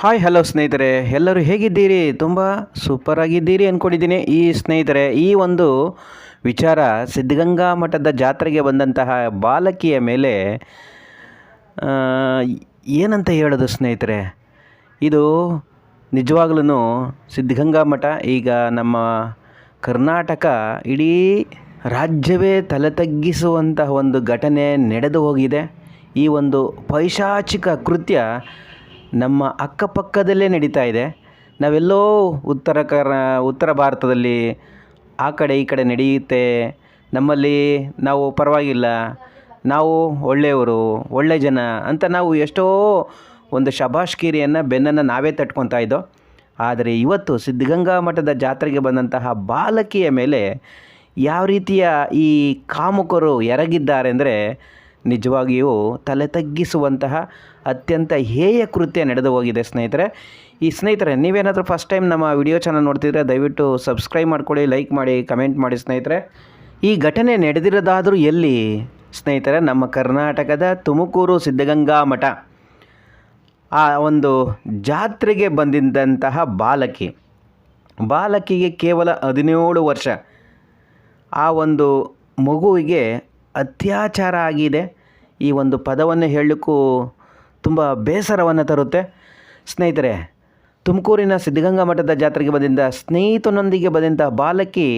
Hi hello ಸ್ನೇಹಿತರೆ. ಎಲ್ಲರೂ ಹೇಗಿದ್ದೀರಿ? ತುಂಬ ಸೂಪರ್ ಆಗಿದ್ದೀರಿ ಅಂದ್ಕೊಂಡಿದ್ದೀನಿ ಈ ಸ್ನೇಹಿತರೆ, ಈ ಒಂದು ವಿಚಾರ ಸಿದ್ಧಗಂಗಾ ಮಠದ ಜಾತ್ರೆಗೆ ಬಂದಂತಹ ಬಾಲಕಿಯ ಮೇಲೆ ಏನಂತ ಹೇಳೋದು ಸ್ನೇಹಿತರೆ? ಇದು ನಿಜವಾಗ್ಲೂ ಸಿದ್ಧಗಂಗಾ ಮಠ, ಈಗ ನಮ್ಮ ಕರ್ನಾಟಕ ಇಡೀ ರಾಜ್ಯವೇ ತಲೆ ತಗ್ಗಿಸುವಂತಹ ಒಂದು ಘಟನೆ ನಡೆದು ಹೋಗಿದೆ. ಈ ಒಂದು ಪೈಶಾಚಿಕ ಕೃತ್ಯ ನಮ್ಮ ಅಕ್ಕಪಕ್ಕದಲ್ಲೇ ನಡೀತಾ ಇದೆ. ನಾವೆಲ್ಲೋ ಉತ್ತರ ಕರ್, ಉತ್ತರ ಭಾರತದಲ್ಲಿ ಆ ಕಡೆ ಈ ಕಡೆ ನಡೆಯುತ್ತೆ. ನಮ್ಮಲ್ಲಿ ನಾವು ಪರವಾಗಿಲ್ಲ. ನಾವು ಒಳ್ಳೆಯವರು, ಒಳ್ಳೆ ಜನ ಅಂತ ನಾವು ಎಷ್ಟೋ ಒಂದು ಶಬಾಷ್ಗಿರಿಯನ್ನು ಬೆನ್ನನ್ನು ನಾವೇ ತಟ್ಕೊತಾ ಇದ್ದೋ. ಆದರೆ ಇವತ್ತು ಸಿದ್ಧಗಂಗಾ ಮಠದ ಜಾತ್ರೆಗೆ ಬಂದಂತಹ ಬಾಲಕಿಯ ಮೇಲೆ ಯಾವ ರೀತಿಯ ಈ ಕಾಮುಕರು ಎರಗಿದ್ದಾರೆ ಅಂದರೆ ನಿಜವಾಗಿಯೂ ತಲೆ ತಗ್ಗಿಸುವಂತಹ ಅತ್ಯಂತ ಹೇಯ ಕೃತ್ಯ ನಡೆದು ಹೋಗಿದೆ ಸ್ನೇಹಿತರೆ. ಈ ಸ್ನೇಹಿತರೆ, ನೀವೇನಾದರೂ ಫಸ್ಟ್ ಟೈಮ್ ನಮ್ಮ ವಿಡಿಯೋ ಚಾನಲ್ ನೋಡ್ತಿದ್ರೆ ದಯವಿಟ್ಟು ಸಬ್ಸ್ಕ್ರೈಬ್ ಮಾಡ್ಕೊಳ್ಳಿ ಲೈಕ್ ಮಾಡಿ ಕಮೆಂಟ್ ಮಾಡಿ ಸ್ನೇಹಿತರೆ. ಈ ಘಟನೆ ನಡೆದಿರೋದಾದರೂ ಎಲ್ಲಿ? ಸ್ನೇಹಿತರೆ, ನಮ್ಮ ಕರ್ನಾಟಕದ ತುಮಕೂರು ಸಿದ್ಧಗಂಗಾ ಮಠ. ಆ ಒಂದು ಜಾತ್ರೆಗೆ ಬಂದಿದ್ದಂತಹ ಬಾಲಕಿ. ಬಾಲಕಿಗೆ ಕೇವಲ ಹದಿನೇಳು ವರ್ಷ. ಆ ಒಂದು ಮಗುವಿಗೆ ಅತ್ಯಾಚಾರ ಆಗಿದೆ. ಈ ಒಂದು ಪದವನ್ನು ಹೇಳಲಿಕ್ಕೂ ತುಂಬ ಬೇಸರವನ್ನು ತರುತ್ತೆ. ಸ್ನೇಹಿತರೆ, ತುಮಕೂರಿನ ಸಿದ್ಧಗಂಗಾ ಮಠದ ಜಾತ್ರೆಗೆ ಬಂದಿದ್ದ ಸ್ನೇಹಿತನೊಂದಿಗೆ ಬಂದಂತಹ ಬಾಲಕಿ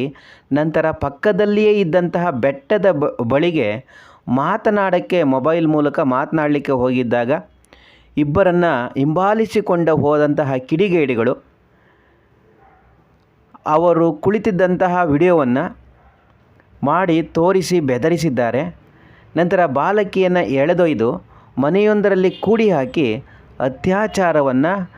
ನಂತರ ಪಕ್ಕದಲ್ಲಿಯೇ ಇದ್ದಂತಹ ಬೆಟ್ಟದ ಬಳಿಗೆ ಮಾತನಾಡೋಕ್ಕೆ ಮೊಬೈಲ್ ಮೂಲಕ ಮಾತನಾಡಲಿಕ್ಕೆ ಹೋಗಿದ್ದಾಗ ಇಬ್ಬರನ್ನು ಹಿಂಬಾಲಿಸಿಕೊಂಡು ಹೋದಂತಹ ಕಿಡಿಗೇಡಿಗಳು ಅವರು ಕುಳಿತಿದ್ದಂತಹ ವಿಡಿಯೋವನ್ನು ಮಾಡಿ ತೋರಿಸಿ ಬೆದರಿಸಿದ್ದಾರೆ. ನಂತರ ಬಾಲಕಿಯನ್ನು ಎಳೆದೊಯ್ದು ಮನೆಯೊಂದರಲ್ಲಿ ಕೂಡಿ ಹಾಕಿ ಅತ್ಯಾಚಾರವನ್ನು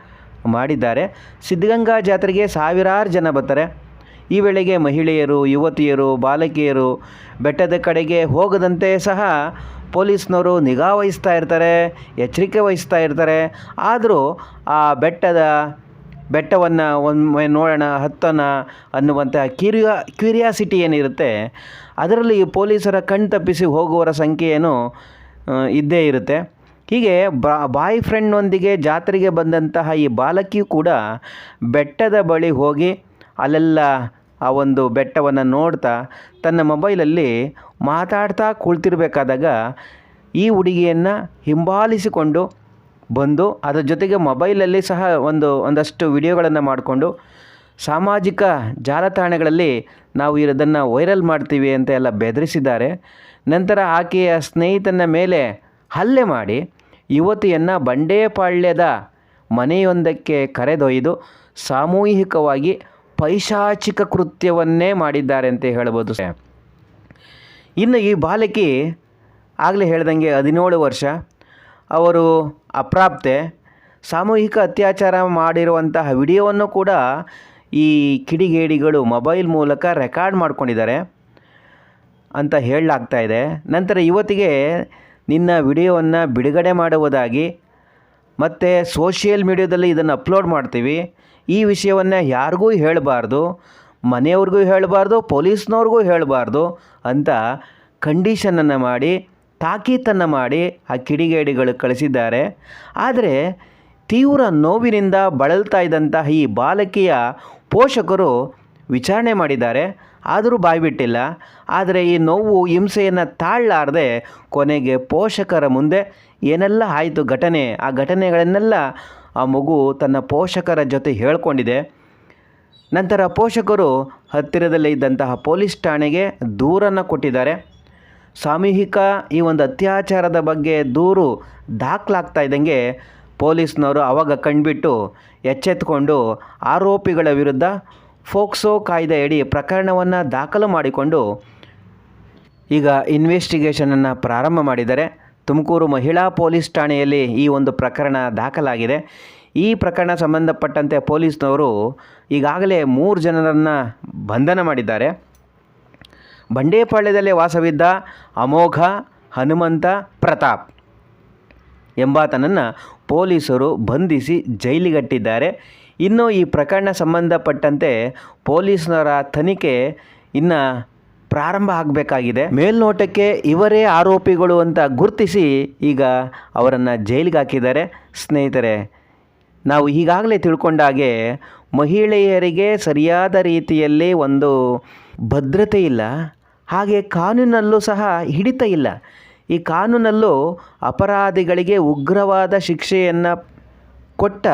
ಮಾಡಿದ್ದಾರೆ. ಸಿದ್ಧಗಂಗಾ ಜಾತ್ರೆಗೆ ಸಾವಿರಾರು ಜನ ಬರ್ತಾರೆ. ಈ ವೇಳೆಗೆ ಮಹಿಳೆಯರು, ಯುವತಿಯರು, ಬಾಲಕಿಯರು ಬೆಟ್ಟದ ಕಡೆಗೆ ಹೋಗದಂತೆ ಸಹ ಪೊಲೀಸ್ನವರು ನಿಗಾ ವಹಿಸ್ತಾ ಇರ್ತಾರೆ, ಎಚ್ಚರಿಕೆ ವಹಿಸ್ತಾ ಇರ್ತಾರೆ. ಆದರೂ ಆ ಬೆಟ್ಟದ ಬೆಟ್ಟವನ್ನು ಒಮ್ಮೆ ನೋಡೋಣ, ಹತ್ತೋಣ ಅನ್ನುವಂಥ ಕ್ಯೂರಿಯಾ, ಕ್ಯೂರಿಯಾಸಿಟಿ ಏನಿರುತ್ತೆ, ಅದರಲ್ಲಿ ಪೊಲೀಸರ ಕಣ್ ತಪ್ಪಿಸಿ ಹೋಗುವವರ ಸಂಖ್ಯೆ ಏನು ಇದ್ದೇ ಇರುತ್ತೆ. ಹೀಗೆ ಬಾಯ್ ಫ್ರೆಂಡ್ನೊಂದಿಗೆ ಜಾತ್ರೆಗೆ ಬಂದಂತಹ ಈ ಬಾಲಕಿಯು ಕೂಡ ಬೆಟ್ಟದ ಬಳಿ ಹೋಗಿ ಅಲ್ಲೆಲ್ಲ ಆ ಒಂದು ಬೆಟ್ಟವನ್ನು ನೋಡ್ತಾ ತನ್ನ ಮೊಬೈಲಲ್ಲಿ ಮಾತಾಡ್ತಾ ಕುಳಿತಿರ್ಬೇಕಾದಾಗ ಈ ಹುಡುಗಿಯನ್ನು ಹಿಂಬಾಲಿಸಿಕೊಂಡು ಬಂದು ಅದರ ಜೊತೆಗೆ ಮೊಬೈಲಲ್ಲಿ ಸಹ ಒಂದು, ಒಂದಷ್ಟು ವಿಡಿಯೋಗಳನ್ನು ಮಾಡಿಕೊಂಡು ಸಾಮಾಜಿಕ ಜಾಲತಾಣಗಳಲ್ಲಿ ನಾವು ಇದನ್ನು ವೈರಲ್ ಮಾಡ್ತೀವಿ ಅಂತ ಎಲ್ಲ ಬೆದರಿಸಿದ್ದಾರೆ. ನಂತರ ಆಕೆಯ ಸ್ನೇಹಿತನ ಮೇಲೆ ಹಲ್ಲೆ ಮಾಡಿ ಯುವತಿಯನ್ನು ಬಂಡೇಪಾಳ್ಯದ ಮನೆಯೊಂದಕ್ಕೆ ಕರೆದೊಯ್ದು ಸಾಮೂಹಿಕವಾಗಿ ಪೈಶಾಚಿಕ ಕೃತ್ಯವನ್ನೇ ಮಾಡಿದ್ದಾರೆ ಅಂತ ಹೇಳ್ಬೋದು. ಇನ್ನು ಈ ಬಾಲಕಿ ಆಗಲೇ ಹೇಳ್ದಂಗೆ ಹದಿನೇಳು ವರ್ಷ. ಅವರು ಅಪ್ರಾಪ್ತೆ, ಸಾಮೂಹಿಕ ಅತ್ಯಾಚಾರ ಮಾಡಿರುವಂತಹ ವಿಡಿಯೋವನ್ನು ಕೂಡ ಈ ಕಿಡಿಗೇಡಿಗಳು ಮೊಬೈಲ್ ಮೂಲಕ ರೆಕಾರ್ಡ್ ಮಾಡ್ಕೊಂಡಿದ್ದಾರೆ ಅಂತ ಹೇಳಲಾಗ್ತಾ ಇದೆ. ನಂತರ ಇವತ್ತಿಗೆ ನಿನ್ನ ವಿಡಿಯೋವನ್ನು ಬಿಡುಗಡೆ ಮಾಡುವುದಾಗಿ ಮತ್ತು ಸೋಷಿಯಲ್ ಮೀಡಿಯಾದಲ್ಲಿ ಇದನ್ನು ಅಪ್ಲೋಡ್ ಮಾಡ್ತೀವಿ. ಈ ವಿಷಯವನ್ನು ಯಾರಿಗೂ ಹೇಳಬಾರ್ದು, ಮನೆಯವ್ರಿಗೂ ಹೇಳಬಾರ್ದು, ಪೊಲೀಸ್ನವ್ರಿಗೂ ಹೇಳಬಾರ್ದು ಅಂತ ಕಂಡೀಷನನ್ನು ಮಾಡಿ ತಾಕೀತನ್ನು ಮಾಡಿ ಆ ಕಿಡಿಗೇಡಿಗಳು ಕಳಿಸಿದ್ದಾರೆ. ಆದರೆ ತೀವ್ರ ನೋವಿನಿಂದ ಬಳಲ್ತಾ ಇದ್ದಂತಹ ಈ ಬಾಲಕಿಯ ಪೋಷಕರು ವಿಚಾರಣೆ ಮಾಡಿದ್ದಾರೆ. ಆದರೂ ಬಾಯ್ಬಿಟ್ಟಿಲ್ಲ. ಆದರೆ ಈ ನೋವು ಹಿಂಸೆಯನ್ನು ತಾಳಲಾರದೆ ಕೊನೆಗೆ ಪೋಷಕರ ಮುಂದೆ ಏನೆಲ್ಲ ಆಯಿತು ಘಟನೆ? ಆ ಘಟನೆಗಳನ್ನೆಲ್ಲ ಆ ಮಗು ತನ್ನ ಪೋಷಕರ ಜೊತೆ ಹೇಳ್ಕೊಂಡಿದೆ. ನಂತರ ಪೋಷಕರು ಹತ್ತಿರದಲ್ಲೇ ಇದ್ದಂತಹ ಪೊಲೀಸ್ ಠಾಣೆಗೆ ದೂರನ್ನು ಕೊಟ್ಟಿದ್ದಾರೆ. ಸಾಮೂಹಿಕ ಈ ಒಂದು ಅತ್ಯಾಚಾರದ ಬಗ್ಗೆ ದೂರು ದಾಖಲಾಗ್ತಾ ಇದ್ದಂಗೆ ಪೊಲೀಸ್ನವರು ಅವಾಗ ಕಂಡುಬಿಟ್ಟು ಎಚ್ಚೆತ್ತುಕೊಂಡು ಆರೋಪಿಗಳ ವಿರುದ್ಧ ಫೋಕ್ಸೋ ಕಾಯ್ದೆಯಡಿ ಪ್ರಕರಣವನ್ನು ದಾಖಲು ಮಾಡಿಕೊಂಡು ಈಗ ಇನ್ವೆಸ್ಟಿಗೇಷನನ್ನು ಪ್ರಾರಂಭ ಮಾಡಿದ್ದಾರೆ. ತುಮಕೂರು ಮಹಿಳಾ ಪೊಲೀಸ್ ಠಾಣೆಯಲ್ಲಿ ಈ ಒಂದು ಪ್ರಕರಣ ದಾಖಲಾಗಿದೆ. ಈ ಪ್ರಕರಣ ಸಂಬಂಧಪಟ್ಟಂತೆ ಪೊಲೀಸ್ನವರು ಈಗಾಗಲೇ ಮೂರು ಜನರನ್ನು ಬಂಧನ ಮಾಡಿದ್ದಾರೆ. ಬಂಡೇಪಾಳ್ಯದಲ್ಲಿ ವಾಸವಿದ್ದ ಅಮೋಘ, ಹನುಮಂತ, ಪ್ರತಾಪ್ ಎಂಬಾತನನ್ನು ಪೊಲೀಸರು ಬಂಧಿಸಿ ಜೈಲಿಗಟ್ಟಿದ್ದಾರೆ. ಇನ್ನು ಈ ಪ್ರಕರಣ ಸಂಬಂಧಪಟ್ಟಂತೆ ಪೊಲೀಸರ ತನಿಖೆ ಇನ್ನು ಪ್ರಾರಂಭ ಆಗಬೇಕಾಗಿದೆ. ಮೇಲ್ನೋಟಕ್ಕೆ ಇವರೇ ಆರೋಪಿಗಳು ಅಂತ ಗುರುತಿಸಿ ಈಗ ಅವರನ್ನು ಜೈಲಿಗೆ ಹಾಕಿದ್ದಾರೆ. ಸ್ನೇಹಿತರೆ, ನಾವು ಈಗಾಗಲೇ ತಿಳ್ಕೊಂಡಾಗೆ ಮಹಿಳೆಯರಿಗೆ ಸರಿಯಾದ ರೀತಿಯಲ್ಲಿ ಒಂದು ಭದ್ರತೆ ಇಲ್ಲ. ಹಾಗೆ ಕಾನೂನಲ್ಲೂ ಸಹ ಹಿಡಿತ ಇಲ್ಲ. ಈ ಕಾನೂನಲ್ಲೂ ಅಪರಾಧಿಗಳಿಗೆ ಉಗ್ರವಾದ ಶಿಕ್ಷೆಯನ್ನು ಕೊಟ್ಟ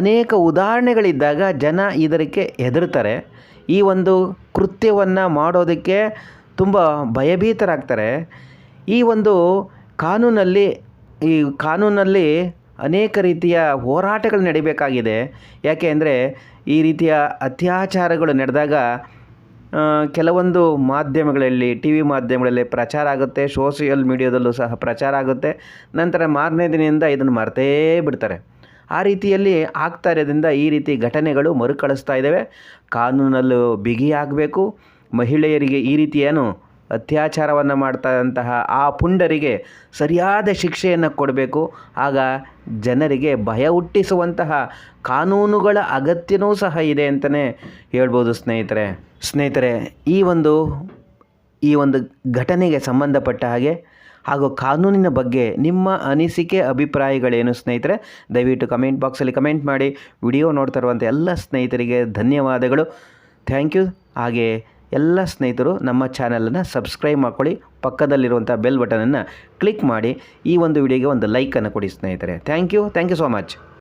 ಅನೇಕ ಉದಾಹರಣೆಗಳಿದ್ದಾಗ ಜನ ಇದಕ್ಕೆ ಹೆದರ್ತಾರೆ ಈ ಒಂದು ಕೃತ್ಯವನ್ನು ಮಾಡೋದಕ್ಕೆ ತುಂಬ ಭಯಭೀತರಾಗ್ತಾರೆ. ಈ ಒಂದು ಕಾನೂನಲ್ಲಿ, ಈ ಕಾನೂನಲ್ಲಿ ಅನೇಕ ರೀತಿಯ ಹೋರಾಟಗಳು ನಡಿಬೇಕಾಗಿದೆ. ಯಾಕೆ ಅಂದರೆ ಈ ರೀತಿಯ ಅತ್ಯಾಚಾರಗಳು ನಡೆದಾಗ ಕೆಲವೊಂದು ಮಾಧ್ಯಮಗಳಲ್ಲಿ ಟಿ ವಿ ಮಾಧ್ಯಮಗಳಲ್ಲಿ ಪ್ರಚಾರ ಆಗುತ್ತೆ, ಸೋಷಿಯಲ್ ಮೀಡಿಯಾದಲ್ಲೂ ಸಹ ಪ್ರಚಾರ ಆಗುತ್ತೆ. ನಂತರ ಮಾರನೇ ದಿನದಿಂದ ಇದನ್ನು ಮರೆತೇ ಬಿಡ್ತಾರೆ. ಆ ರೀತಿಯಲ್ಲಿ ಆಗ್ತಾ ಇರೋದ್ರಿಂದ ಈ ರೀತಿ ಘಟನೆಗಳು ಮರುಕಳಿಸ್ತಾ ಇದ್ದಾವೆ. ಕಾನೂನಲ್ಲೂ ಬಿಗಿಯಾಗಬೇಕು. ಮಹಿಳೆಯರಿಗೆ ಈ ರೀತಿ ಏನು ಅತ್ಯಾಚಾರವನ್ನು ಮಾಡ್ತಾದಂತಹ ಆ ಪುಂಡರಿಗೆ ಸರಿಯಾದ ಶಿಕ್ಷೆಯನ್ನು ಕೊಡಬೇಕು. ಆಗ ಜನರಿಗೆ ಭಯ ಹುಟ್ಟಿಸುವಂತಹ ಕಾನೂನುಗಳ ಅಗತ್ಯವೂ ಸಹ ಇದೆ ಅಂತಲೇ ಹೇಳ್ಬೋದು ಸ್ನೇಹಿತರೆ. ಸ್ನೇಹಿತರೆ, ಈ ಒಂದು ಈ ಒಂದು ಘಟನೆಗೆ ಸಂಬಂಧಪಟ್ಟ ಹಾಗೆ ಹಾಗೂ ಕಾನೂನಿನ ಬಗ್ಗೆ ನಿಮ್ಮ ಅನಿಸಿಕೆ, ಅಭಿಪ್ರಾಯಗಳೇನು ಸ್ನೇಹಿತರೆ? ದಯವಿಟ್ಟು ಕಮೆಂಟ್ ಬಾಕ್ಸಲ್ಲಿ ಕಮೆಂಟ್ ಮಾಡಿ. ವಿಡಿಯೋ ನೋಡ್ತಾ ಇರುವಂಥ ಎಲ್ಲ ಸ್ನೇಹಿತರಿಗೆ ಧನ್ಯವಾದಗಳು. Thank you. ಹಾಗೆ ಎಲ್ಲ ಸ್ನೇಹಿತರು ನಮ್ಮ ಚಾನಲನ್ನು ಸಬ್ಸ್ಕ್ರೈಬ್ ಮಾಡ್ಕೊಳ್ಳಿ. ಪಕ್ಕದಲ್ಲಿರುವಂಥ ಬೆಲ್ ಬಟನನ್ನು ಕ್ಲಿಕ್ ಮಾಡಿ ಈ ಒಂದು ವಿಡಿಯೋಗೆ ಒಂದು ಲೈಕನ್ನು ಕೊಡಿ ಸ್ನೇಹಿತರೆ. Thank you. Thank you so much.